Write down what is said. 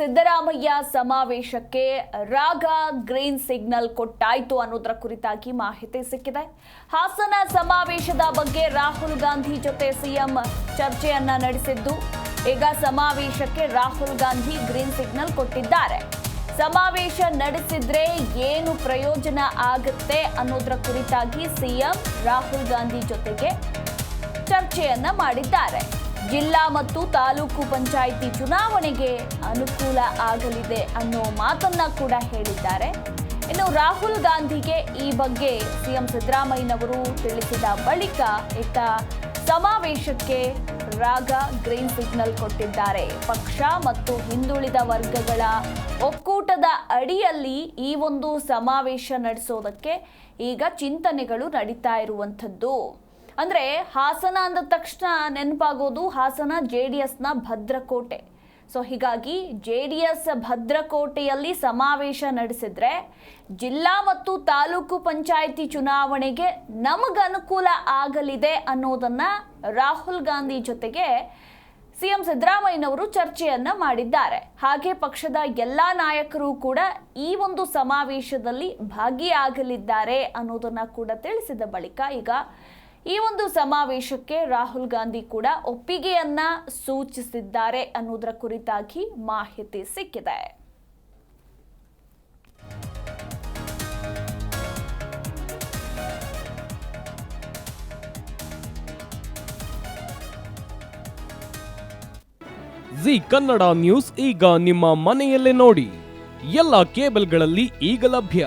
ಸಿದ್ದರಾಮಯ್ಯ ಸಮಾವೇಶಕ್ಕೆ ರಾಗ, green signal ಕೊಟ್ಟಾಯಿತು ಅನ್ನೋದರ ಕುರಿತಾಗಿ ಮಾಹಿತಿ ಸಿಕ್ಕಿದೆ. ಹಾಸನ ಸಮಾವೇಶದ ಬಗ್ಗೆ ರಾಹುಲ್ ಗಾಂಧಿ ಜೊತೆ ಸಿಎಂ ಚರ್ಚೆಯನ್ನ ನಡೆಸಿದ್ದು. ಈಗ ಸಮಾವೇಶಕ್ಕೆ ರಾಹುಲ್ ಗಾಂಧಿ ಗ್ರೀನ್ ಸಿಗ್ನಲ್ ಕೊಟ್ಟಿದ್ದಾರೆ. ಸಮಾವೇಶ ನಡೆಸಿದ್ರೆ ಏನು ಪ್ರಯೋಜನ ಆಗುತ್ತೆ ಅನ್ನೋದರ ಕುರಿತಾಗಿ ಸಿಎಂ ರಾಹುಲ್ ಗಾಂಧಿ ಜೊತೆಗೆ ಚರ್ಚೆಯನ್ನ ಮಾಡಿದ್ದಾರೆ. ಜಿಲ್ಲಾ ಮತ್ತು ತಾಲೂಕು ಪಂಚಾಯಿತಿ ಚುನಾವಣೆಗೆ ಅನುಕೂಲ ಆಗಲಿದೆ ಅನ್ನೋ ಮಾತನ್ನ ಕೂಡ ಹೇಳಿದ್ದಾರೆ. ಇನ್ನು ರಾಹುಲ್ ಗಾಂಧಿಗೆ ಈ ಬಗ್ಗೆ ಸಿಎಂ ಸಿದ್ದರಾಮಯ್ಯನವರು ತಿಳಿಸಿದ ಬಳಿಕ ಇತ್ತ ಸಮಾವೇಶಕ್ಕೆ ರಾಗ, ಗ್ರೀನ್ ಸಿಗ್ನಲ್ ಕೊಟ್ಟಿದ್ದಾರೆ. ಪಕ್ಷ ಮತ್ತು ಹಿಂದುಳಿದ ವರ್ಗಗಳ ಒಕ್ಕೂಟದ ಅಡಿಯಲ್ಲಿ ಈ ಒಂದು ಸಮಾವೇಶ ನಡೆಸೋದಕ್ಕೆ ಈಗ ಚಿಂತನೆಗಳು ನಡೀತಾ ಇರುವಂಥದ್ದು. ಅಂದ್ರೆ ಹಾಸನ ಅಂದ ತಕ್ಷಣ ನೆನಪಾಗೋದು ಹಾಸನ ಜೆ ಡಿ ಎಸ್ನ ಭದ್ರಕೋಟೆ. ಸೊ ಹೀಗಾಗಿ ಜೆ ಡಿ ಎಸ್ ಭದ್ರಕೋಟೆಯಲ್ಲಿ ಸಮಾವೇಶ ನಡೆಸಿದ್ರೆ ಜಿಲ್ಲಾ ಮತ್ತು ತಾಲೂಕು ಪಂಚಾಯಿತಿ ಚುನಾವಣೆಗೆ ನಮಗನುಕೂಲ ಆಗಲಿದೆ ಅನ್ನೋದನ್ನ ರಾಹುಲ್ ಗಾಂಧಿ ಜೊತೆಗೆ ಸಿಎಂ ಸಿದ್ದರಾಮಯ್ಯನವರು ಚರ್ಚೆಯನ್ನ ಮಾಡಿದ್ದಾರೆ. ಹಾಗೆ ಪಕ್ಷದ ಎಲ್ಲ ನಾಯಕರು ಕೂಡ ಈ ಒಂದು ಸಮಾವೇಶದಲ್ಲಿ ಭಾಗಿಯಾಗಲಿದ್ದಾರೆ ಅನ್ನೋದನ್ನ ಕೂಡ ತಿಳಿಸಿದ ಬಳಿಕ ಈಗ ಈ ಒಂದು ಸಮಾವೇಶಕ್ಕೆ ರಾಹುಲ್ ಗಾಂಧಿ ಕೂಡ ಒಪ್ಪಿಗೆಯನ್ನ ಸೂಚಿಸಿದ್ದಾರೆ ಅನ್ನೋದರ ಕುರಿತಾಗಿ ಮಾಹಿತಿ ಸಿಕ್ಕಿದೆ. ಜಿ ಕನ್ನಡ ನ್ಯೂಸ್ ಈಗ ನಿಮ್ಮ ಮನೆಯಲ್ಲೇ ನೋಡಿ. ಎಲ್ಲ ಕೇಬಲ್ಗಳಲ್ಲಿ ಈಗ ಲಭ್ಯ.